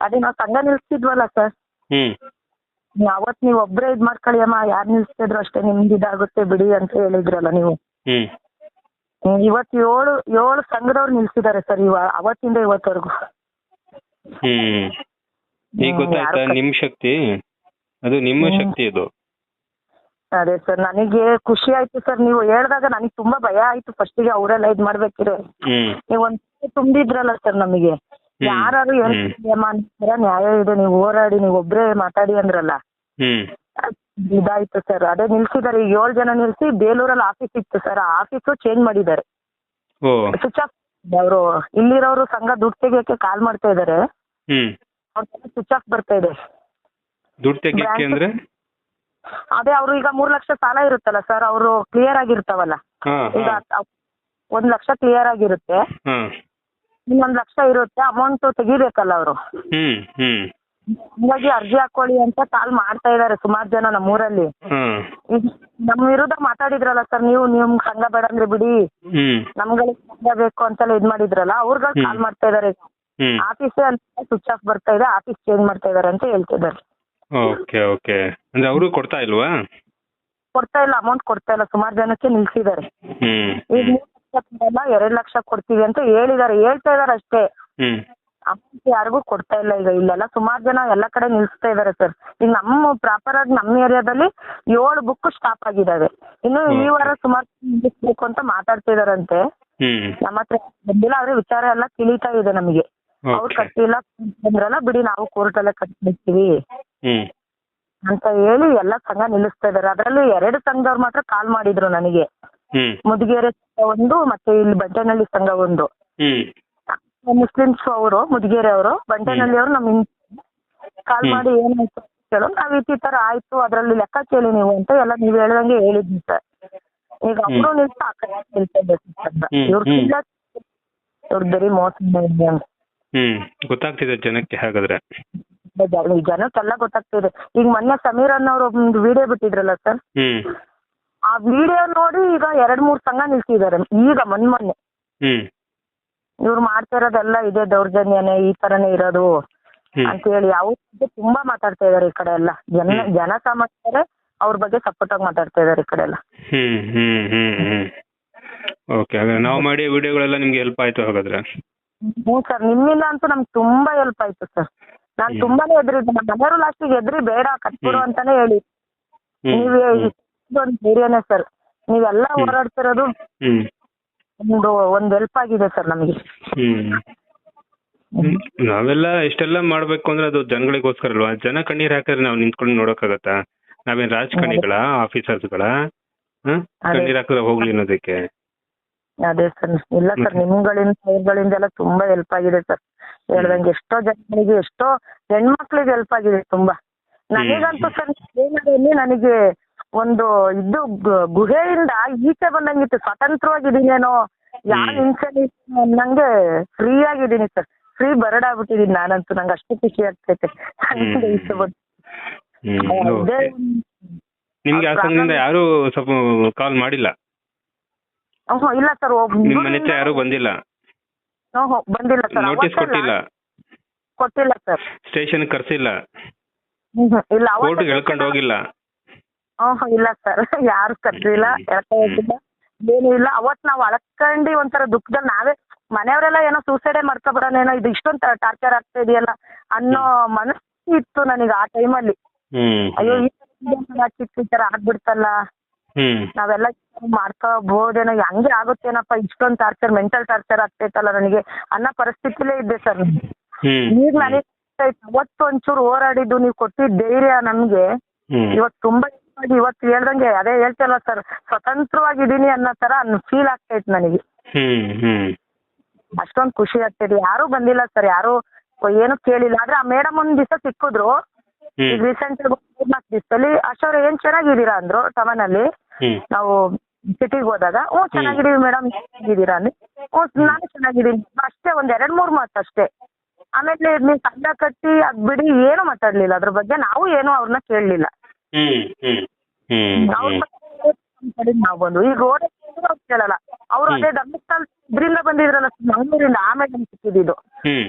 ಅದೇ ನಾವ್ ಸಂಘ ನಿಲ್ಸಿದ್ವಲ್ಲ ಸರ್ ಅವತ್ ನೀವ್ ನೀವು ಇದ್ ಮಾಡ್ಕೊಳ್ಳಿ ಅಮ್ಮ ಯಾರ್ ನಿಲ್ಸಿದ್ರು ಅಷ್ಟೇ ನಿಮ್ದು ಇದಾಗುತ್ತೆ ಬಿಡಿ ಅಂತ ಹೇಳಿದ್ರಲ್ಲ ನೀವು. ಹ್ಮ್. ಇವತ್ತು ಏಳು ಏಳು ಸಂಘದವ್ರು ನಿಲ್ಸಿದ್ದಾರೆ ಸರ್ ಇವ ಅವತ್ತಿಂದ ಇವತ್ತವರೆಗೂ. ಹ್ಮ್. ಈಗ ಹ್ಮ್, ಗೊತ್ತಾಯ್ತಾ ನಿಮ್ ಶಕ್ತಿ? ಅದು ನಿಮ್ಮ ಶಕ್ತಿ ಇದು. ಅದೇ ಸರ್ ನನಗೆ ಖುಷಿ ಆಯ್ತು ಸರ್ ನೀವು ಹೇಳಿದಾಗ ನನಗೆ ತುಂಬಾ ಭಯ ಆಯ್ತು ಫಸ್ಟಿಗೆ ಅವರೆಲ್ಲ ಇದ್ ಮಾಡ್ಬೇಕಿರೋ ನೀವ್ ಒಂದ್ ತುಂಬಿದ್ರಲ್ಲ ಸರ್ ನಮಗೆ. ಯಾರು ಏನ್ ನಿಮ್ ನ್ಯಾಯ ಇದೆ ನೀವು ಹೋರಾಡಿ ನೀವು ಒಬ್ರೇ ಮಾತಾಡಿ ಅಂದ್ರಲ್ಲ. ಇದಾಯ್ತು ಸರ್. ಅದೇ ನಿಲ್ಸಿದಾರೆ ಈಗ ಏಳು ಜನ ನಿಲ್ಸಿ ಬೇಲೂರಲ್ಲಿ ಆಫೀಸ್ ಇತ್ತು ಸರ್. ಆ ಆಫೀಸು ಚೇಂಜ್ ಮಾಡಿದ್ದಾರೆ. ಸ್ವಿಚ್ ಆಫ್ ಅವರು. ಇಲ್ಲಿರೋರು ಸಂಘ ದುಡ್ಡು ತೆಗಿಯಕ್ಕೆ ಕಾಲ್ ಮಾಡ್ತಾ ಇದ್ದಾರೆ. ಅವ್ರ ಸ್ವಿಚ್ ಆಫ್ ಬರ್ತಾ ಇದೆ. ದುಡ್ಡು ತೆಗಿಯಕ್ಕೆ ಅಂದ್ರೆ? ಅದೇ ಅವರು ಈಗ ಮೂರ್ ಲಕ್ಷ ಸಾಲ ಇರುತ್ತಲ್ಲ ಸರ್. ಅವರು ಕ್ಲಿಯರ್ ಆಗಿರ್ತಾವಲ್ಲ. ಈಗ ಒಂದ್ ಲಕ್ಷ ಕ್ಲಿಯರ್ ಆಗಿರುತ್ತೆ. ಇನ್ನೊಂದ್ ಲಕ್ಷ ಇರುತ್ತೆ ಅಮೌಂಟ್ ತೆಗಿಬೇಕಲ್ಲ ಅವರು. ಹ್ಮ್ ಹ್ಮ್. ಹಂಗಾಗಿ ಅರ್ಜಿ ಹಾಕೊಳ್ಳಿ ಅಂತ ಕಾಲ್ ಮಾಡ್ತಾ ಇದ್ದಾರೆ ಸುಮಾರ್ ಜನ ನಮ್ಮೂರಲ್ಲಿ. ಊರಲ್ಲಿ ನಮ್ಮ ವಿರುದ್ಧ ಮಾತಾಡಿದ್ರಲ್ಲ ಸರ್ ನೀವು ನಿಮ್ ಸಂಘ ಬೇಡ ಅಂದ್ರೆ ಬಿಡಿ. ಹ್ಮ್. ನಮ್ಗಳಿಗೆ ಸಂಘ ಬೇಕು ಅಂತೆಲ್ಲ ಇದ್ ಮಾಡಿದ್ರಲ್ಲ ಅವ್ರಿಗೆ ಹ್ಮ್. ಕಾಲ್ ಮಾಡ್ತಾ ಇದಾರೆ. ಹ್ಮ್. ಆಫೀಸೇ ಅಂತ ಸ್ವಿಚ್ ಆಫ್ ಬರ್ತಾ ಇದೆ ಆಫೀಸ್ ಚೇಂಜ್ ಮಾಡ್ತಾ ಇದಾರೆ ಅಂತ ಹೇಳ್ತಿದ್ದಾರೆ. Okay okay. ಅಂದ್ರೆ ಅವರು ಕೊಡ್ತಾ ಇಲ್ವಾ? ಕೊಡ್ತಾ ಇಲ್ಲ ಅಮೌಂಟ್ ಕೊಡ್ತಾ ಇಲ್ಲ ಸುಮಾರು ಜನಕ್ಕೆ ನಿಲ್ಸಿದ್ದಾರೆ. ಹ್ಮ್ ಈಗ ಮೂರ್ ಲಕ್ಷ ಎರಡ್ ಲಕ್ಷ ಕೊಡ್ತೀವಿ ಅಂತ ಹೇಳಿದಾರೆ ಹೇಳ್ತಾ ಇದಾರೆ ಅಷ್ಟೇ. ಹ್ಮ್. ಅಮೌಂಟ್ ಯಾರಿಗೂ ಕೊಡ್ತಾ ಇಲ್ಲ ಈಗ ಇಲ್ಲೆಲ್ಲ ಸುಮಾರು ಜನ ಎಲ್ಲ ಕಡೆ ನಿಲ್ಸ್ತಾ ಇದಾರೆ ಸರ್ ಈಗ ನಮ್ಮ ಪ್ರಾಪರ್ ಆಗಿ ನಮ್ಮ ಏರಿಯಾದಲ್ಲಿ ಏಳು ಬುಕ್ ಸ್ಟಾಪ್ ಆಗಿದಾವೆ. ಇನ್ನು ಈ ವಾರ ಸುಮಾರು ನಿಲ್ಲಿಸ್ಬೇಕು ಅಂತ ಮಾತಾಡ್ತಾ ಇದಾರಂತೆ. ಹ್ಮ್. ನಮ್ಮ ಹತ್ರ ಬಂದಿಲ್ಲ ಆದ್ರೆ ವಿಚಾರ ಎಲ್ಲ ತಿಳಿತಾ ಇದೆ ನಮಗೆ. ಅವ್ರು ಕಟ್ಟಿಲ್ಲ ಅಂದ್ರಲ್ಲ ಬಿಡಿ ನಾವು ಕೋರ್ಟಲ್ಲೇ ಕಟ್ಬಿಡ್ತೀವಿ. ಹ್ಮ್. ಅಂತ ಹೇಳಿ ಎಲ್ಲ ಸಂಘ ನಿಲ್ಲಿಸ್ತಾ ಇದಾರೆ. ಅದರಲ್ಲಿ ಎರಡು ಸಂಘದವ್ರು ಮಾತ್ರ ಕಾಲ್ ಮಾಡಿದ್ರು ನನಗೆ. ಮುದಿಗೆರೆ ಸಂಘ ಒಂದು ಮತ್ತೆ ಇಲ್ಲಿ ಬಂಟನಹಳ್ಳಿ ಸಂಘ ಒಂದು. ಮುಸ್ಲಿಮ್ಸ್ ಅವರು ಮುದಿಗೆರೆ ಅವರು. ಬಂಟನಹಳ್ಳಿ ಅವರು ನಮ್ ಕಾಲ್. ಮಾಡಿ ಏನಾಯ್ತು ಕೇಳೋ. ನಾವ್ ಈ ತರ ಆಯ್ತು ಅದ್ರಲ್ಲಿ ಲೆಕ್ಕ ಕೇಳಿ ನೀವು ಅಂತ ಎಲ್ಲ ನೀವ್ ಹೇಳ್ದಂಗೆ ಹೇಳಿದ್ವಿ ಸರ್ ಈಗ ಅವರು ನಿಲ್ಸ ಆ ಕಡೆ ನಿಲ್ತಾ ಇವ್ರ ಇವ್ರ ಬರೀ ಮೋಸ. ಹ್ಮ್. ಗೊತ್ತಾಗ್ತಿದೆ ಜನಕ್ಕೆ ಹಾಗಾದ್ರೆ. ಜನಕ್ಕೆಲ್ಲ ಗೊತ್ತಾಗ್ತಿದೆ. ಈಗ ಮೊನ್ನೆ ಸಮೀರ್ ಅನ್ನೋರು ಒಂದು ವಿಡಿಯೋ ಬಿಟ್ಟಿದ್ರಲ್ಲ ಸರ್? ಆ ವಿಡಿಯೋ ನೋಡಿ ಈಗ ಎರಡ್ ಮೂರ್ ಸಂಘ ನಿಲ್ಸಿದ್ದಾರೆ. ಈಗ ಮೊನ್ ಮೊನ್ನೆ. ಹ್ಮ್. ಇವ್ರು ಮಾಡ್ತಾ ಇರೋದೆಲ್ಲ ಇದೆ ದೌರ್ಜನ್ಯನೇ ಈ ತರನೇ ಇರೋದು ಅಂತ ಹೇಳಿ ಅವ್ರ ಬಗ್ಗೆ ತುಂಬಾ ಮಾತಾಡ್ತಾ ಇದಾರೆ ಈ ಕಡೆ ಎಲ್ಲ. ಜನ ಹ್ಮ್. ಜನ ಸಾಮಾನ್ಯರೇ ಅವ್ರ ಬಗ್ಗೆ ಸಪೋರ್ಟ್ ಆಗಿ ಮಾತಾಡ್ತಾ ಇದಾರೆ ಈ ಕಡೆ ಎಲ್ಲ. ಹ್ಮ್ ಹ್ಮ್ ಹ್ಮ್ ಹ್ಮ್. ಓಕೆ ಹಾಗಾದ್ರೆ ನಾವು ಮಾಡಿ ವಿಡಿಯೋಗಳೆಲ್ಲ ನಿಮ್ಗೆ ಹೆಲ್ಪ್ ಆಯ್ತು ಹಾಗಾದ್ರೆ. ಹ್ಞೂ ಸರ್ ನಿಮ್ಮಿಂದ ಅಂತೂ ನಮ್ಗೆ ತುಂಬಾ ಹೆಲ್ಪ್ ಆಯ್ತು ಸರ್. ನಾನು ತುಂಬಾನೇ ಎದ್ರಿದ್ದೆ. ನಮ್ಮ ಮನೆಯವರು ಲಾಸ್ಟಿಗೆ ಎದ್ರಿ ಬೇಡ ಕಟ್ಬಿಡು ಅಂತಾನೆ ಹೇಳಿ. ನೀವೇ ಇದೊಂದು ಧೈರ್ಯನೇ ಸರ್ ನೀವೆಲ್ಲ. ಹೋರಾಡ್ತಿರೋದು ಹ್ಮ್. ಒಂದು ಒಂದ್ ಹೆಲ್ಪ್ ಆಗಿದೆ ಸರ್ ನಮಗೆ. ಹ್ಮ್. ಹ್ಮ್. ನಾವೆಲ್ಲ ಇಷ್ಟೆಲ್ಲ ಮಾಡ್ಬೇಕು ಅಂದ್ರೆ ಅದು ಜನಗಳಿಗೋಸ್ಕರ ಅಲ್ವಾ ಜನ ಕಣ್ಣೀರ್ ಹಾಕಿದ್ರೆ ನಾವು ನಿಂತ್ಕೊಂಡು ನೋಡಕ್ಕಾಗತ್ತಾ? ನಾವೇನ್ ರಾಜಕಾರಣಿಗಳ ಆಫೀಸರ್ಸ್ಗಳ ಹ್ಮ್? ಅದೇ. ಕಣ್ಣೀರ್ ಹಾಕಿದ್ರೆ ಹೋಗ್ಲಿ ಅನ್ನೋದಕ್ಕೆ. ಅದೇ ಸರ್ ಇಲ್ಲ ಸರ್ ನಿಮ್ಮಗಳಿಂದ ನಿಮ್ಗಳಿಂದ ಅವ್ರಗಳಿಂದ ಎಲ್ಲ ತುಂಬಾ ಹೆಲ್ಪ್ ಆಗಿದೆ ಸರ್ ಹೇಳ್ದಂಗೆ ಎಷ್ಟೋ ಜನಗಳಿಗೆ ಎಷ್ಟೋ ಹೆಣ್ಮಕ್ಳಿಗೆ ಹೆಲ್ಪ್ ಆಗಿದೆ ತುಂಬಾ. ನನಗಂತೂ ಸರ್ ಏನಾದಲ್ಲಿ ನನಗೆ ಒಂದು ಇದು ಗುಹೆಯಿಂದ ಈಚೆ ಬಂದಂಗಿತ್ತು. ಸ್ವತಂತ್ರವಾಗಿದ್ದೀನೇನೋ. ಯಾವ ಹ್ಮ್. ಹಿಂಸೆ ಅನ್ನಂಗೆ ಫ್ರೀ ಆಗಿದ್ದೀನಿ ಸರ್. ಫ್ರೀ ಬರಡ್ ಆಗ್ಬಿಟ್ಟಿದೀನಿ ನಾನಂತೂ. ನಂಗೆ ಅಷ್ಟು ಖುಷಿ ಆಗ್ತೈತೆ. ನಿಮ್ಗೆ ಆ ಸಂಘದಿಂದ ಯಾರು ಸ್ವಲ್ಪ ಕಾಲ್ ಮಾಡಿಲ್ಲ? ಇಲ್ಲ ಸರ್. ನಿಮ್ಮ ಮನೆ ಹತ್ರ ಯಾರು ಬಂದಿಲ್ಲ? ಬಂದಿಲ್ಲ ಸರ್. ನೋಟಿಸ್ ಕೊಟ್ಟಿಲ್ಲ? ಕೊಟ್ಟಿಲ್ಲ ಸರ್. ಸ್ಟೇಷನ್ ಕರ್ಸಿಲ್ಲ. ಇಲ್ಲ ಕೋರ್ಟ್ ಹೇಳ್ಕೊಂಡು ಹೋಗಿಲ್ಲ? ಹ್ಮ್ ಇಲ್ಲ ಸರ್ ಯಾರು ಕರ್ದಿಲ್ಲ ಎಳ್ಕೊ ಹೋಗಿಲ್ಲ ಏನು ಇಲ್ಲ. ಅವತ್ ನಾವ್ ಅಳ್ಕಂಡಿ ಒಂಥರ ದುಃಖದಲ್ಲಿ ನಾವೇ ಮನೆಯವರೆಲ್ಲ ಏನೋ ಸೂಸೈಡೇ ಏನೋ ಇದು ಇಷ್ಟೊಂದ್ ಟಾರ್ಚರ್ ಆಗ್ತಾ ಇದೆಯಲ್ಲ ಅನ್ನೋ ಮನಸ್ಸು ಇತ್ತು ನನಗೆ ಆ ಟೈಮಲ್ಲಿ ಅಯ್ಯೋ ಈ ಚಿಕ್ಕ ಈ ತರ ಆಗ್ಬಿಡ್ತಲ್ಲ? ನಾವೆಲ್ಲ ಮಾಡ್ಕೋಬಹುದೇನೋ ಹಂಗೆ ಆಗುತ್ತೇನಪ್ಪ? ಇಷ್ಟೊಂದ್ ಟಾರ್ಚರ್ ಮೆಂಟಲ್ ಟಾರ್ಚರ್ ಆಗ್ತೈತಲ್ಲ ನನಗೆ. ಅನ್ನೋ ಪರಿಸ್ಥಿತಿಲೇ ಇದ್ದೆ ಸರ್ ಈಗ ನನಗೆ ಅವತ್ತು ಒಂಚೂರು ಹೋರಾಡಿದ್ದು ನೀವು ಕೊಟ್ಟಿದ್ದ ಧೈರ್ಯ ನಮ್ಗೆ ಇವತ್ತು ತುಂಬಾ ಇವತ್ತು ಹೇಳ್ದಂಗೆ ಅದೇ ಹೇಳ್ತಲ್ಲ ಸರ್ ಸ್ವತಂತ್ರವಾಗಿದ್ದೀನಿ ಅನ್ನೋ ತರ ಫೀಲ್ ಆಗ್ತೈತೆ ನನಗೆ. ಹ್ಮ್ ಹ್ಮ್. ಅಷ್ಟೊಂದು ಖುಷಿ ಆಗ್ತಿದೆ ಯಾರು ಬಂದಿಲ್ಲ ಸರ್ ಯಾರು ಏನು ಕೇಳಿಲ್ಲ. ಆದ್ರೆ ಆ ಮೇಡಮ್ ಒಂದ್ ದಿವಸ ಸಿಕ್ಕಿದ್ರು. ಈಗ ರೀಸೆಂಟ್ ನಾಲ್ಕು ದಿವಸದಲ್ಲಿ ಅಶೋರ್ ಏನ್ ಚೆನ್ನಾಗಿದ್ದೀರಾ ಅಂದ್ರು ಟವನ್ ಹ್ಮ್. ನಾವು ಸಿಟಿಗೆ ಹೋದಾಗ ಹ್ಞೂ ಚೆನ್ನಾಗಿದ್ದೀವಿ ಮೇಡಮ್ ಚೆನ್ನಾಗಿದ್ದೀರಾ? ಅಂದ್ರೆ ಹ್ಞೂ ನಾನು ಚೆನ್ನಾಗಿದ್ದೀನಿ. ಅಷ್ಟೇ ಒಂದ್ ಎರಡ್ ಮೂರ್ ಮಾತು ಅಷ್ಟೇ. ಆಮೇಲೆ ನೀವು ಸಂಘ ಕಟ್ಟಿ ಅದ್ ಬಿಡಿ ಏನು ಮಾತಾಡ್ಲಿಲ್ಲ. ಅದ್ರ ಬಗ್ಗೆ ನಾವು ಏನು ಅವ್ರನ್ನ ಕೇಳಲಿಲ್ಲ. ಹ್ಮ್ ಹ್ಮ್ ಹ್ಮ್ ಅವ್ರ ಹ್ಮ್. ಕಡೆ ನಾವು ಬಂದು ಈಗ ರೋಡ್ ಅವ್ರು ಕೇಳಲ್ಲ. ಅವ್ರು. ಅದೇ ಧರ್ಮಸ್ಥಳ ಇದ್ರಿಂದ ಬಂದಿದ್ರಲ್ಲ ಮಂಗಳೂರಿಂದ ಆಮೇಲೆ ನಮ್ಗೆ ಸಿಕ್ಕಿದ್ದು ಹ್ಮ್.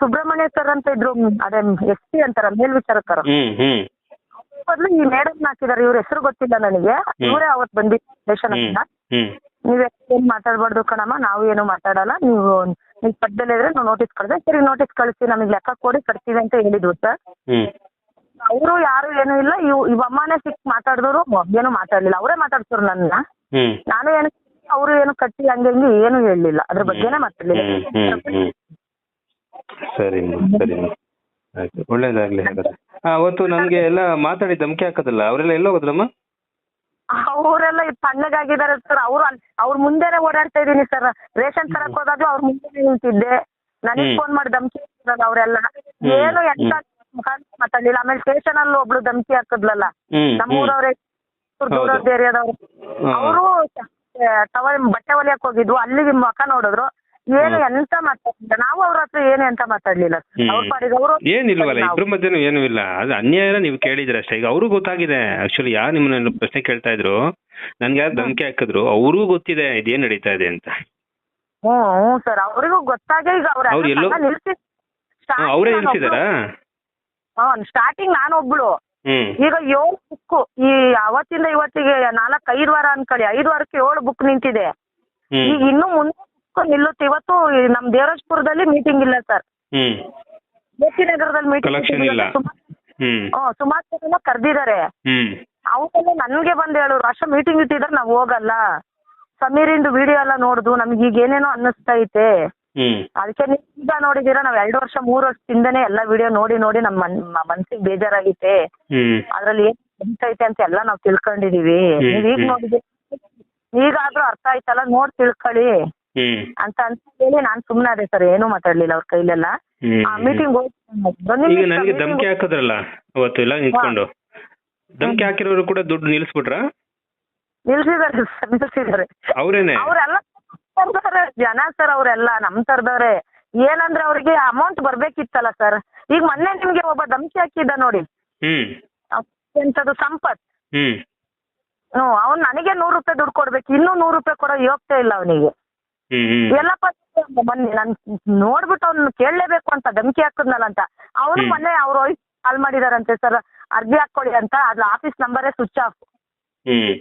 ಸುಬ್ರಹ್ಮಣ್ಯ ಸರ್ ಅಂತ ಇದ್ರು ಮ್, ಅದೇ ಎಸ್ ಪಿ ಅಂತಾರ ಮೇಲ್ವಿಚಾರಕರು ಹ್ಮ್ ಹ್ಮ್. ಬದಲು ಈ ಮೇಡಮ್ ಹಾಕಿದಾರೆ ಇವ್ರ ಹೆಸರು ಗೊತ್ತಿಲ್ಲ ನನಗೆ. ಇವರೇ ಅವತ್ ಬಂದಿ ಸ್ಟೇಷನ್ ಹ್ಮ್ ಹತ್ರ. ಹ್ಮ್. ನೀವ್ ಏನ್ ಮಾತಾಡ್ಬಾರ್ದು ಕಣಮ್ಮ ನಾವು ಏನು ಮಾತಾಡಲ್ಲ. ನೀವು ನೀವು ಪಕ್ಕದಲ್ಲೇ ಇದ್ರೆ ನಾವು ನೋಟಿಸ್ ಕಳ್ದೆ ಸರಿ ನೋಟಿಸ್ ಕಳಿಸಿ ನಮಗೆ ಲೆಕ್ಕ ಕೊಡಿ ಕಟ್ತೀವಿ ಅಂತ ಹೇಳಿದ್ವು ಸರ್ ಹ್ಮ್. ಅವರು ಯಾರು ಏನು ಇಲ್ಲ. ಇವ್ ಇವ್ ಅಮ್ಮನೇ ಸಿಕ್ ಮಾತಾಡಿದವರು ಏನು ಮಾತಾಡ್ಲಿಲ್ಲ. ಅವರೇ ಮಾತಾಡ್ಸೋರು ನನ್ನ. ಹ್ಮ್. ನಾನು ಏನು ಅವರು ಏನು ಕಟ್ಟಿ ಹಂಗೆ ಹಂಗೆ ಏನು ಹೇಳಲಿಲ್ಲ. ಅದ್ರ ಬಗ್ಗೆನೇ ಮಾತಾಡ್ಲಿಲ್ಲ. ಹ್ಮ್ ಹ್ಮ್ ಹ್ಮ್. ಸರಿ ಸರಿ ಆಯ್ತು ಒಳ್ಳೇದಾಗ್ಲಿ ಹಾಗಾದ್ರೆ. ಆ, ಅವತ್ತು ನಮ್ಗೆ ಎಲ್ಲ ಮಾತಾಡಿ ಧಮಕಿ ಹಾಕೋದಲ್ಲ ಅವರೆಲ್ಲ ಎಲ್ಲ ಹೋದ್ರಮ್ಮ ಅವರೆಲ್ಲ ತಣ್ಣಗಾಗಿದ್ದಾರೆ ಸರ್. ಅವ್ರು ಅಲ್- ಅವ್ರ ಮುಂದೆನೆ ಓಡಾಡ್ತಾ ಇದೀನಿ ಸರ್. ರೇಷನ್ ತರಕ್ ಹೋದಾಗ್ಲೂ ಅವ್ರ ಮುಂದೆನೆ ನಿಂತಿದ್ದೆ. ನನಗ್ ಹ್ಮ್. ಫೋನ್ ಮಾಡಿ ಧಮಕಿ ಅವರೆಲ್ಲ. ಏನು ಎಂತ ಮಾತಾಡ್ಲಿಲ್ಲ. ಆಮೇಲೆ ಸ್ಟೇಷನ್ ಅಲ್ಲಿ ಒಬ್ಳು ಧಮಕಿ ಹಾಕಿದ್ಲಲ್ಲ. ಹ್ಮ್ ನಮ್ಮೂರವ್ರೆ ಹೌದು. ದೂರದ ಏರಿಯಾದವ್ರು ಹಾ. ಅವರು ಟವಲ್ ಬಟ್ಟೆ ಹೊಲಿಯಕ್ ಹೋಗಿದ್ವು. ಅಲ್ಲಿಗೆ ಮುಖ ನೋಡಿದ್ರು. ಏನು ಎಂತ ಮಾತಾಡ್ಲಿಲ್ಲ. ನಾವು ಅವ್ರ ಹತ್ರ ಏನು ಎಂತ ಮಾತಾಡ್ಲಿಲ್ಲ. ಹ್ಮ್. ಅವ್ರ ಪಾಡಿಗೆ ಅವರು ಏನಿಲ್ವಲ್ಲ ಇಬ್ರ ಮಧ್ಯನೂ ಏನೂ ಇಲ್ಲ. ಅದು ಅನ್ಯಾಯ ನೀವು ಕೇಳಿದ್ರೆ ಅಷ್ಟೇ. ಈಗ ಅವ್ರಿಗೂ ಗೊತ್ತಾಗಿದೆ. ಆಕ್ಚುಲಿ ಯಾರು ನಿಮ್ಮನ್ನ ಪ್ರಶ್ನೆ ಕೇಳ್ತಾ ಇದ್ರು? ನನ್ಗೆ ಯಾರು ಧಮಕಿ ಹಾಕಿದ್ರು? ಅವ್ರಿಗೂ ಗೊತ್ತಿದೆ ಇದೇನ್ ನಡೀತಾ ಇದೆ ಅಂತ. Hmm sir. ಅವ್ರಿಗೂ ಗೊತ್ತಾಗೆ ಈಗ ಅವ್ರ ಅವ್ರು ಎಲ್ಲೋ- ನಿಲ್ಸಿ ಹಾ, ಅವರೇ ನಿಲ್ಸಿದಾರಾ? ಸ್ಟಾರ್ಟಿಂಗ್ ನಾನೊಬ್ಳು ಹ್ಮ್. ಈಗ ಏಳು ಬುಕ್ ಈ ಅವತ್ತಿಂದ ಇವತ್ತಿಗೆ ನಾಲ್ಕು ಐದು ವಾರ ಅನ್ಕೊಳ್ಳಿ. ಐದು ವಾರಕ್ಕೆ ಏಳು ಬುಕ್ ನಿಂತಿದೆ. ಹ್ಮ್. ಈಗ ಇನ್ನು ಮುಂದೆ ಬುಕ್ ನಿಲ್ಲುತ್ತೆ. ಇವತ್ತು ಈ ನಮ್ ದೇವರಾಜ್ಪುರದಲ್ಲಿ ಮೀಟಿಂಗ್ ಇಲ್ಲ ಸರ್ ಹ್ಮ್. ನಗರದಲ್ಲಿ Collection ಇಲ್ಲ. Meeting hmm. ಸುಮಾರು ಜನ ಕರ್ದಿದ್ದಾರೆ. ಹ್ಮ್. ಅವರೆಲ್ಲ ನನ್ಗೆ ಬಂದು ಹೇಳೋರು ಅಷ್ಟ ಮೀಟಿಂಗ್ ಇಟ್ಟಿದ್ರೆ ನಾವು ಹೋಗಲ್ಲ. ಸಮೀರಿಂದು ವಿಡಿಯೋ ಎಲ್ಲ ನೋಡುದು ನಮ್ಗೆ ಈಗ ಏನೇನೋ ಅನ್ನಿಸ್ತಾ ಐತೆ ಹ್ಮ್ ಅದಕ್ಕೆ ನೀವು ಈಗ ನೋಡಿದೀರಾ ನಾವ್ ಎರಡು ವರ್ಷ ಮೂರ್ ವರ್ಷದಿಂದನೇ ಎಲ್ಲಾ ವಿಡಿಯೋ ನೋಡಿ ನೋಡಿ ನಮ್ಮ ಮನ್ ಮನ್ಸಿಗೆ ಬೇಜಾರಾಗಿತ್ತೆ ಅದ್ರಲ್ಲಿ ಏನ್ ಐತೆ ಅಂತ ಎಲ್ಲಾ ನಾವ್ ತಿಳ್ಕೊಂಡಿದೀವಿ. ನೀವ್ ಈಗ ನೋಡಿದೀರಾ. ಈಗಾದ್ರೂ ಅರ್ಥ ಆಯ್ತಲ್ಲ ನೋಡ್ ತಿಳ್ಕೊಳ್ಳಿ. ಅಂತ ಅಂತ ಹೇಳಿ ನಾನ್ ಸುಮ್ನೆ ಅದೇ ಸರ್ ಏನು ಮಾತಾಡ್ಲಿಲ್ಲ ಅವ್ರ ಕೈಲೆಲ್ಲ. ಮೀಟಿಂಗ್ ಈಗ ನನಗೆ ಧಮಕಿ ಹಾಕಿದ್ರಲ್ಲ ಅವತ್ತು ಎಲ್ಲ ನಿಂತ್ಕೊಂಡು. ಧಮಕಿ ಹಾಕಿರೋರು ಕೂಡ ದುಡ್ಡು ನಿಲ್ಸ್ಬಿಟ್ರಾ? ನಿಲ್ಸಿದಾರೆ ನಿಲ್ಸಿದಾರೆ. ಅವ್ರೇನೆ? ಅವ್ರೆಲ್ಲ ತರ್ದವ್ರೆ ಜನ ಸರ್ ಅವರೆಲ್ಲ ನಮ್ ತರದವ್ರೆ. ಏನಂದ್ರೆ ಅವ್ರಿಗೆ ಅಮೌಂಟ್ ಬರ್ಬೇಕಿತ್ತಲ್ಲ ಸರ್. ಈಗ ಮೊನ್ನೆ ನಿಮ್ಗೆ ಒಬ್ಬ ಧಮಕಿ ಹಾಕಿದ್ದ ನೋಡಿ. ಹ್ಮ್. ಎಂತದು ಸಂಪತ್. ಹ್ಮ್. ಹ್ಮ್ ಅವ್ನ್ ನನಗೆ ನೂರು ರೂಪಾಯಿ ದುಡ್ಡು ಕೊಡ್ಬೇಕು ಇನ್ನೂ ನೂರು ರೂಪಾಯಿ ಕೊಡೋ ಯೋಗ್ಯತೆ ಇಲ್ಲ ಅವನಿಗೆ. ಹ್ಮ್ ಹ್ಮ್. ಎಲ್ಲಪ್ಪ ಮೊನ್ನೆ ನನ್ ನೋಡ್ಬಿಟ್ಟು ಅವ್ನು ಕೇಳಲೇಬೇಕು ಅಂತ ಧಮಕಿ ಹಾಕಿದ್ನಲ್ಲ ಅಂತ. ಅವನು ಹ್ಮ್. ಮೊನ್ನೆ ಅವ್ರು ವೈಫ್ ಕಾಲ್ ಮಾಡಿದಾರಂತೆ ಸರ್ ಅರ್ಜಿ ಹಾಕೊಳ್ಳಿ ಅಂತ ಅದ್ರ ಆಫೀಸ್ ನಂಬರೇ ಸ್ವಿಚ್ ಆಫ್ ಹ್ಮ್.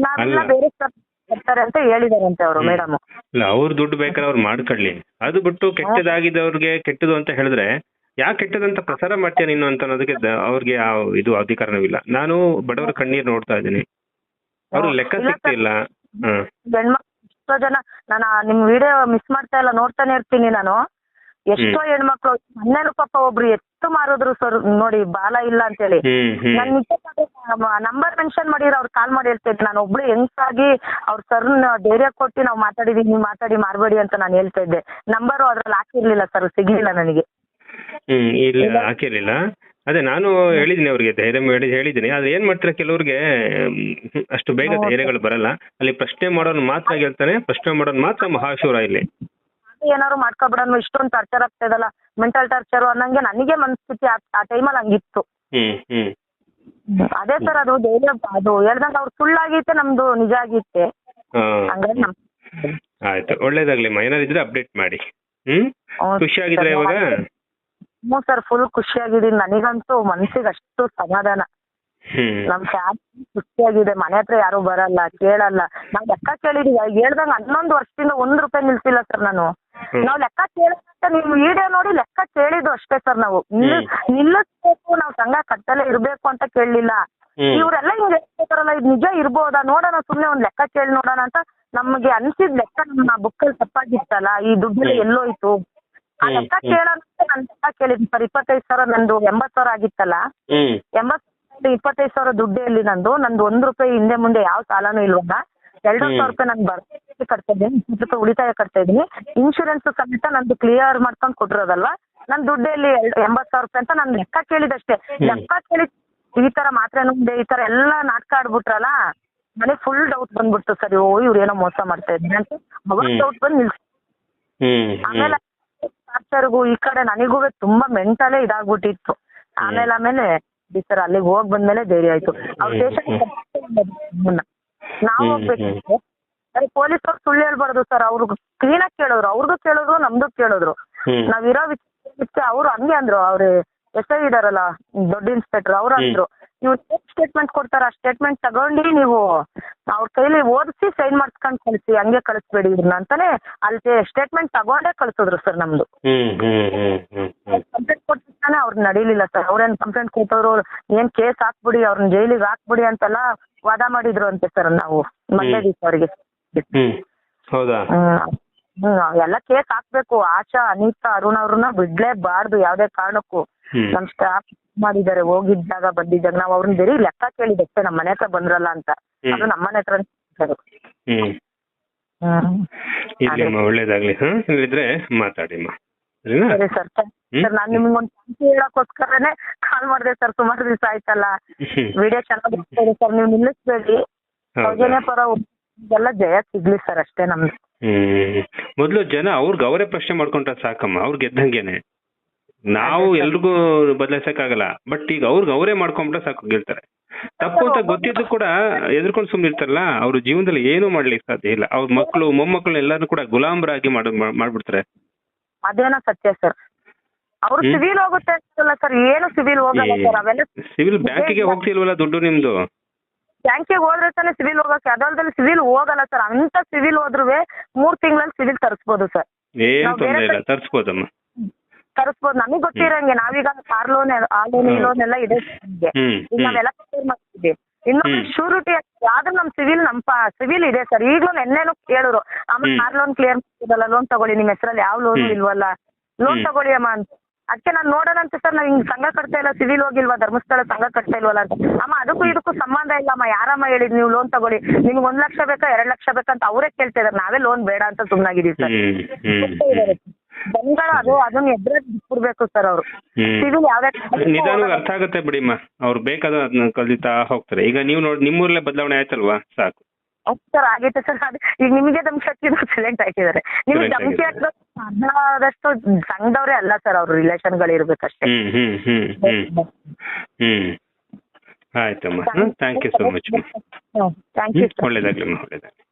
ನಾವೆಲ್ಲ ಅಲ್ಲ. ಬೇರೆ ಸ್ಟಾಫ್ ಬರ್ತಾರೆ ಅಂತ ಹೇಳಿದಾರಂತೆ ಅವರು. ಮೇಡಮ್. ಇಲ್ಲ ಅವ್ರ ದುಡ್ಡು ಬೇಕಾದ್ರೆ ಅವ್ರು ಮಾಡ್ಕೊಳ್ಳಿ ಅದು ಬಿಟ್ಟು ಕೆಟ್ಟದಾಗಿದ್ದವ್ರಿಗೆ ಕೆಟ್ಟದು ಅಂತ ಹೇಳಿದ್ರೆ ಯಾಕೆ ಕೆಟ್ಟದಂತ ಪ್ರಸಾರ ಮಾಡ್ತೀಯ ನೀನು ಅಂತ ಅನ್ನೋದಕ್ಕೆ ದ- ಅವ್ರಿಗೆ ಯಾವ ಇದು ಅಧಿಕಾರವಿಲ್ಲ. ನಾನು ಬಡವರ ಕಣ್ಣೀರ್ ನೋಡ್ತಾ ಇದ್ದೀನಿ. ಅವ್ರು ಲೆಕ್ಕ ಇಲ್ಲ. ಸಿಗ್ತಿಲ್ಲ. ಹ್ಮ್ ಎಷ್ಟೋ ಜನ ನಾನು ನಿಮ್ ವಿಡಿಯೋ ಮಿಸ್ ಮಾಡ್ತಾ ಇಲ್ಲ ನೋಡ್ತಾನೆ ಇರ್ತೀನಿ ನಾನು. ಎಷ್ಟೋ ಹೆಣ್ಮಕ್ಳು ಹನ್ನೆರಡು ಪಾಪ ಒಬ್ರು ಎತ್ತು ಮಾರಿದ್ರು ಸರ್ ನೋಡಿ ಬಾಲ ಇಲ್ಲ ಅಂತ ಹೇಳಿ ನಾನು ನಂಬರ್ ಮೆನ್ಷನ್ ಮಾಡಿದ್ರೆ ಅವ್ರು ಕಾಲ್ ಮಾಡಿ ಹೇಳ್ತಾ ನಾನು ಒಬ್ಳು ಆಗಿ ಅವ್ರ ಸರ್ ಧೈರ್ಯ ಕೊಟ್ಟು ನಾವು ಮಾತಾಡಿದೀವಿ ನೀವು ಮಾತಾಡಿ ಮಾರ್ಬೇಡಿ ಅಂತ ನಾನು ಹೇಳ್ತಾ ಇದ್ದೆ. ನಂಬರ್ ಅದ್ರಲ್ಲಿ ಹಾಕಿರ್ಲಿಲ್ಲ ಸರ್ ಸಿಗ್ಲಿಲ್ಲ ನನಗೆ. ಹ್ಮ್ ಇಲ್ಲ ಹಾಕಿರ್ಲಿಲ್ಲ. ಅದೇ ನಾನು ಹೇಳಿದ್ದೀನಿ ಅವ್ರಿಗೆ ಧೈರ್ಯ ಮಾಡಿ ಹೇಳಿದ್ದೀನಿ ಆದ್ರೆ ಏನ್ ಮಾಡ್ತಾರೆ ಕೆಲವ್ರಿಗೆ ಅಷ್ಟು ಬೇಗ. ಧೈರ್ಯಗಳು ಬರಲ್ಲ. ಅಲ್ಲಿ ಪ್ರಶ್ನೆ ಮಾಡೋನ್ ಮಾತ್ರ ಹೇಳ್ತಾರೆ ಪ್ರಶ್ನೆ ಮಾಡೋನ್ ಮಾತ್ರ ಮಹಾಶೂರ ಇಲ್ಲಿ. ಏನಾದ್ರು ಮಾಡ್ಕೊಬಿಡೋಣ ಇಷ್ಟೊಂದು ಟಾರ್ಚರ್ ಆಗ್ತಾ ಇದಲ್ಲ. ಮೆಂಟಲ್ ಟಾರ್ಚರ್ ಅನ್ನಂಗೆ ನನಗೆ ಮನಸ್ಥಿತಿ ಆ- ಟೈಮಲ್ಲಿ ಹಂಗಿತ್ತು. ಅದೇ ಸರ್ ಅದು ಧೈರ್ಯ ಅದು ಹೇಳ್ದಂಗೆ ಅವ್ರು ಸುಳ್ಳಾಗೈತೆ ನಮ್ದು ನಿಜ ಆಗಿತ್ತೆ ಹಾ. ಹಂಗಾಗಿ ನಮ್ ಆಯ್ತು ಒಳ್ಳೇದಾಗ್ಲಿ ಏನಾದ್ರು ಇದ್ರೆ ಅಪ್ಡೇಟ್ ಮಾಡಿ. ಹ್ಮ್? ಖುಷಿಯಾಗಿದ್ರೆ ಇವಾಗ? ಹ್ಞೂ ಸರ್ ಫುಲ್ ಖುಷಿಯಾಗಿದ್ದೀನಿ. ನನಗಂತೂ ಮನಸ್ಸಿಗೆ ಅಷ್ಟು ಸಮಾಧಾನ. ನಮ್ ಫ್ಯಾಮಿಲಿ ಖುಷಿಯಾಗಿದೆ. ಮನೆ ಹತ್ರ ಯಾರು ಬರಲ್ಲ ಕೇಳಲ್ಲ. ನಾವ್ ಲೆಕ್ಕ ಕೇಳಿದೀವಿ. ಹೇಳ್ದಂಗ ಹನ್ನೊಂದು ವರ್ಷದಿಂದ ಒಂದ್ ರೂಪಾಯಿ ನಿಲ್ಸಿಲ್ಲ ಸರ್ ನಾನು. ನಾವ್ ಲೆಕ್ಕ ನಿಮ್ ವಿಡಿಯೋ ನೋಡಿ ಲೆಕ್ಕ ಕೇಳಿದ್ದು ಅಷ್ಟೇ ಸರ್ ನಾವು. ನಿಲ್ಲಿಸ್ಬೇಕು ನಾವು ಸಂಘ ಕಟ್ಟಲೆ ಇರ್ಬೇಕು ಅಂತ ಕೇಳಲಿಲ್ಲ. ಇವರೆಲ್ಲ ಹಿಂಗ್ ಹೇಳ್ತಾರಲ್ಲ ಇದು ನಿಜ ಇರ್ಬೋದಾ? ನೋಡೋಣ ಸುಮ್ನೆ ಒಂದ್ ಲೆಕ್ಕ ಕೇಳಿ ನೋಡೋಣ ಅಂತ ನಮಗೆ ಅನ್ಸಿದ ಲೆಕ್ಕ ನಮ್ಮ ಬುಕ್ಕಲ್ಲಿ ತಪ್ಪಾಗಿತ್ತಲ್ಲ ಈ ದುಡ್ಡು. ಎಲ್ಲೋಯ್ತು. ಆ ಲೆಕ್ಕ. ಕೇಳೋಣ ನನ್ ಲೆಕ್ಕ ಕೇಳಿದ್ವಿ ಸರ್. ಇಪ್ಪತ್ತೈದು ಸಾವಿರ ನಂದು ಎಂಬತ್ ಸಾವಿರ ಆಗಿತ್ತಲ್ಲ? ಎಂಬತ್ ಇಪ್ಪತ್ತೈದು ಸಾವಿರ ದುಡ್ಡು ಎಲ್ಲಿ ನಂದು. ನಂದು ಒಂದ್ ರೂಪಾಯಿ ಹಿಂದೆ ಮುಂದೆ ಯಾವ ಸಾಲನೂ ಇಲ್ವಲ್ಲ? ಎರಡು. ಸಾವಿರ ರೂಪಾಯಿ ನಂಗೆ ಬರ್ತಿ ಕಟ್ತಾ ಇದ್ದೀನಿ ಇಪ್ಪತ್ತು ರೂಪಾಯಿ ಉಳಿತಾಯ ಕಟ್ತಾ ಇದ್ದೀನಿ. ಇನ್ಶೂರೆನ್ಸ್ ಸಮೇತ ನಂದು ಕ್ಲಿಯರ್ ಮಾಡ್ಕೊಂಡು ಕೊಟ್ಟಿರೋದಲ್ವಾ? ನನ್ನ ದುಡ್ಡಲ್ಲಿ ಎಂಬತ್ ಎಂಬತ್ತು ಸಾವಿರ ರೂಪಾಯಿ ಅಂತ ನಾನು ಲೆಕ್ಕ ಕೇಳಿದಷ್ಟೇ. ಲೆಕ್ಕ ಕೇಳಿ ಈ ತರ ಮಾತ್ರೆ ನುಂಗ್ದೆ ಈ ತರ ಎಲ್ಲ ನಾಟಕ ಆಡ್ಬಿಟ್ರಲ್ಲ ನನಗೆ ಫುಲ್ ಡೌಟ್ ಬಂದ್ಬಿಡ್ತು ಸರಿ. ಓ ಇವ್ರು ಏನೋ ಮೋಸ ಮಾಡ್ತಾ ಇದ್ದೀನಿ ಅಂತ. ಅವಾಗ ಡೌಟ್ ಬಂದು ನಿಲ್ಸ್ ಆಮೇಲೆ ಈ ಕಡೆ ನನಗೂ ತುಂಬಾ ಮೆಂಟಲೇ ಇದಾಗ್ಬಿಟ್ಟಿತ್ತು. ಆಮೇಲೆ ಆಮೇಲೆ ಈ ಸರ್ ಅಲ್ಲಿಗೆ ಹೋಗ್ ಬಂದ್ಮೇಲೆ ಧೈರ್ಯ ಆಯ್ತು. ಅವ್ರ ಸ್ಟೇಷನ್ ನಾವು ಹೋಗ್ಬೇಕು ಸರಿ ಅವ್ರು ಸುಳ್ಳು ಹೇಳ್ಬಾರ್ದು ಸರ್ ಅವ್ರಿಗೆ ಆಗಿ ಕೇಳಿದ್ರು ಅವ್ರಿಗೂ ಕೇಳಿದ್ರು ನಮ್ದು ಕೇಳಿದ್ರು ನಾವಿರೋ ವಿಚಾರ ಅವ್ರು ಹಂಗೆ ಅಂದ್ರು. ಅವ್ರು ಎಸ್ ಐ ಇದಾರಲ್ಲ ದೊಡ್ಡ ಇನ್ಸ್ಪೆಕ್ಟರ್ ಅವ್ರು. ಅಂದ್ರು. ನೀವು ಸ್ಟೇಟ್ಮೆಂಟ್ ಕೊಡ್ತಾರ ಆ ಸ್ಟೇಟ್ಮೆಂಟ್ ತಗೊಂಡು ನೀವು ಅವ್ರ ಕೈಲಿ ಓದಿಸಿ ಸೈನ್ ಮಾಡ್ಸ್ಕೊಂಡ್ ಕಳಿಸಿ ಹಂಗೆ ಕಳಿಸ್ಬೇಡಿ ಇವ್ರನ್ನ ಅಂತಾನೆ ಅಲ್ಲಿ ಸ್ಟೇಟ್ಮೆಂಟ್ ತಗೊಂಡೇ ಕಳ್ಸಿದ್ರು ಸರ್ ನಮ್ದು. ಕಂಪ್ಲೇಂಟ್ ಕೊಟ್ಟಿದ್ದಾನೆ ಅವ್ರು ನಡೀಲಿಲ್ಲ ಸರ್ ಅವ್ರೇನ್ ಕಂಪ್ಲೇಂಟ್ ಕೊಟ್ಟವ್ರು ಏನ್ ಕೇಸ್ ಹಾಕ್ಬಿಡಿ ಅವ್ರನ್ನ ಜೈಲಿಗೆ ಹಾಕ್ಬಿಡಿ ಅಂತೆಲ್ಲ ವಾದ ಮಾಡಿದ್ರು ಅಂತೆ ಸರ್ ನಾವು. ಮಂಡ್ಯ ದಿವಸ ಅವರಿಗೆ. ಹ್ಮ್. ಹೌದಾ? ಎಲ್ಲ ಕೇಸ್ ಹಾಕ್ಬೇಕು. ಆಶಾ ಅನಿತಾ ಅರುಣ್ ಅವ್ರನ್ನ ಬಿಡ್ಲೇಬಾರ್ದು ಯಾವ್ದೇ ಕಾರಣಕ್ಕೂ. ನಮ್ ಸ್ಟಾಫ್ ಮಾಡಿದ್ದಾರೆ. ಹೋಗಿದ್ದಾಗ ಬಂದಿದ್ದಾಗ ನಾವು ಅವ್ರನ್ನ ಬರೀ ಲೆಕ್ಕ ಕೇಳಿದಷ್ಟೇ ನಮ್ಮ ಮನೆ ಹತ್ರ ಬಂದ್ರಲ್ಲ ಅಂತ. ಅದು ನಮ್ಮ ಮನೆ ಹತ್ರ ಒಳ್ಳೇದಾಗ್ಲಿ. ಹಾ ಇಲ್ಲಿದ್ರೆ ಮಾತಾಡಿಮ್ಮ ಸರಿ ಸರ್? ಸರ್ ನಾನು ನಿಮ್ಗೆ ಒಂದು ಹೇಳಕ್ಕೋಸ್ಕರನೇ ಕಾಲ್ ಮಾಡಿದೆ ಸರ್. ಸುಮಾರು ದಿವಸ ಆಯ್ತಲ್ಲ. ವಿಡಿಯೋ ಚೆನ್ನಾಗಿ ಸರ್. ನೀವು ನಿಲ್ಲಿಸ್ಬೇಡಿ. ಸೌಜನ್ಯ ಪರ ಎಲ್ಲ ಜಯ ಸಿಗ್ಲಿ ಸರ್ ಅಷ್ಟೇ ನಮ್ದು. ಹ್ಮ್. ಮೊದ್ಲು ಜನ ಅವ್ರಿಗೆ ಅವರೇ ಪ್ರಶ್ನೆ ಮಾಡ್ಕೊಂಡ್ರೆ ಸಾಕಮ್ಮ ಅವ್ರು ಗೆದ್ದಂಗೆನೆ ನಾವು ಎಲ್ರಿಗೂ ಬದಲಾಯಿಸಕ್ಕಾಗಲ್ಲ ಬಟ್ ಈಗ ಅವ್ರಿಗೆ ಅವರೇ ಮಾಡ್ಕೊಂಡ್ರೆ ಸಾಕು ಗೆಲ್ತಾರೆ. ತಪ್ಪು ಅಂತ ಗೊತ್ತಿದ್ರು ಕೂಡ ಎದ್ರಕೊಂಡು ಸುಮ್ಮನೆ ಇರ್ತಾರಲ್ಲ ಅವ್ರ ಜೀವನದಲ್ಲಿ ಏನೂ ಮಾಡ್ಲಿಕ್ಕೆ ಸಾಧ್ಯ ಇಲ್ಲ. ಅವ್ರ ಮಕ್ಕಳು ಮೊಮ್ಮಕ್ಕಳು ಎಲ್ಲಾರು ಕೂಡ ಗುಲಾಮರಾಗಿ ಮಾಡ್ ಮಾಡ್ಬಿಡ್ತಾರೆ. ಅದೇನೋ ಸತ್ಯ ಸರ್. ಅವ್ರು ಸಿವಿಲ್ ಹೋಗುತ್ತೆ ಅಂತಲ್ಲ ಸರ್ ಏನು ಸಿವಿಲ್ ಹೋಗಲ್ಲ ಸರ್ ಅವೆಲ್ಲ ಸಿವಿಲ್ ಬ್ಯಾಂಕಿಗೆ ಹೋಗ್ತಿಲ್ವಲ್ಲ ದುಡ್ಡು ನಿಮ್ದು? ಬ್ಯಾಂಕಿಗೆ ಹೋದ್ರೆ ತಾನೇ ಸಿವಿಲ್ ಹೋಗಕ್ಕೆ ಅದಲ್ದಲ್ಲಿ ಸಿವಿಲ್ ಹೋಗಲ್ಲ ಸರ್ ಅಂತ ಸಿವಿಲ್ ಹೋದ್ರೂ ಮೂರ್ ತಿಂಗಳಲ್ಲಿ ಸಿವಿಲ್ ತರಿಸ್ಬೋದು ಸರ್ ಏನ್ ನಾವ್ ಬೇರೆ ತೊಂದ್ರೆ ಇಲ್ಲ ತರ್ಸ್ಬೋದಮ್ಮ. ತರಿಸ್ಬೋದು. ನಮಗೆ ಗೊತ್ತಿರಂಗೆ ನಾವೀಗ ಕಾರ್ ಲೋನ್ ಆ ಲೋನ್ ಈ ಲೋನ್ ಎಲ್ಲ ಇದೆ ನಮ್ಗೆ. ಹ್ಮ್ ಈಗ ಹ್ಮ್. ನಾವೆಲ್ಲ ಕ್ಲಿಯರ್ ಮಾಡ್ತಿದ್ವಿ ಇನ್ನೊಂದು ಹ್ಮ್. ಶೂರಿಟಿ ಆದ್ರೆ ನಮ್ ಸಿವಿಲ್ ನಮ್ ಸಿವಿಲ್ ಇದೆ ಸರ್ ಈಗ್ಲೂ ನೆನ್ನೆನು ಕೇಳಿದ್ರು ಆಮೇಲೆ ಹ್ಮ್. ಕಾರ್ ಲೋನ್ ಕ್ಲಿಯರ್ ಮಾಡ್ತಿದ್ದಲ್ಲ ಲೋನ್ ತಗೊಳ್ಳಿ ನಿಮ್ ಹೆಸರಲ್ಲಿ ಯಾವ ಲೋನ್ ಹ್ಮ್. ಇಲ್ವಲ್ಲ? Loan hmm. ತಗೊಳ್ಳಿ ಅಮ್ಮ ಅಂತ. ಅದಕ್ಕೆ ನಾನು ನೋಡೋಣ ಅಂತ ಸರ್ ನಾವು ಹಿಂಗ್ ಸಂಘ ಕಟ್ತಾ ಇಲ್ಲ ಸಿವಿಲ್ ಹೋಗಿಲ್ವಾ ಧರ್ಮಸ್ಥಳ ಸಂಘ ಕಟ್ತಾ ಇಲ್ವಲ್ಲ ಅಂತ. ಅಮ್ಮ ಅದಕ್ಕೂ ಇದಕ್ಕೂ ಸಂಬಂಧ ಇಲ್ಲ ಅಮ್ಮ. ಯಾರಮ್ಮ ಹೇಳಿದ್ ನೀವು ಲೋನ್ ತಗೊಳ್ಳಿ. ನಿಮ್ಗೆ ಒಂದ್ ಲಕ್ಷ ಬೇಕಾ ಎರಡ್ ಲಕ್ಷ ಬೇಕಾ ಅಂತ ಅವರೇ ಕೇಳ್ತಾ ಇದಾರೆ. ನಾವೇ ಲೋನ್ ಬೇಡ ಅಂತ ಸುಮ್ನಾಗಿದೀವಿ ಸರ್. ಜನಗಳು ಅದು ಅದನ್ನ ಎದ್ರೆ ಬಿಟ್ಬಿಡ್ಬೇಕು ಸರ್ ಅವರು. ಸಿವಿಲ್ ಯಾವ್ದೇ ನಿಧಾನವಾಗಿ ಅರ್ಥ ಆಗುತ್ತೆ ಬಿಡಿಮ್ಮ ಅವ್ರು ಬೇಕಾದ ಅದನ್ನ ಕಲಿತಾ ಹೋಗ್ತಾರೆ. ಈಗ ನೀವು ನೋಡಿ ನಿಮ್ಮೂರಲ್ಲೇ ಬದಲಾವಣೆ ಆಯ್ತಲ್ವಾ? ಸಾಕು. ಸರ್ ಆಗೈತೆ ಸರ್ ಅದು ಈಗ ನಿಮಗೆ ಧಮ್ಕಿ ಹಾಕಿದ್ರು ಸೈಲೆಂಟ್ ಹಾಕಿದ್ದಾರೆ. ನಿಮ್ಗೆ Silent ಧಮಕಿ ಆಗಿದ್ದಾರೆ. ಹಾಕಿದ್ರು ಅರ್ಧದಷ್ಟು ಸಂಘದವ್ರೆ ಅಲ್ಲ ಸರ್ ಅವ್ರ ರಿಲೇಷನ್ಗಳು ಇರ್ಬೇಕಷ್ಟೇ. ಹ್ಮ್ ಹ್ಮ್ ಹ್ಮ್ ಹ್ಮ್ ಹ್ಮ್. ಆಯ್ತಮ್ಮ. Thank you so much thank you sir ಒಳ್ಳೇದಾಗ್ಲಿಮ್ಮ ಒಳ್ಳೇದಾಗ್ಲಿ.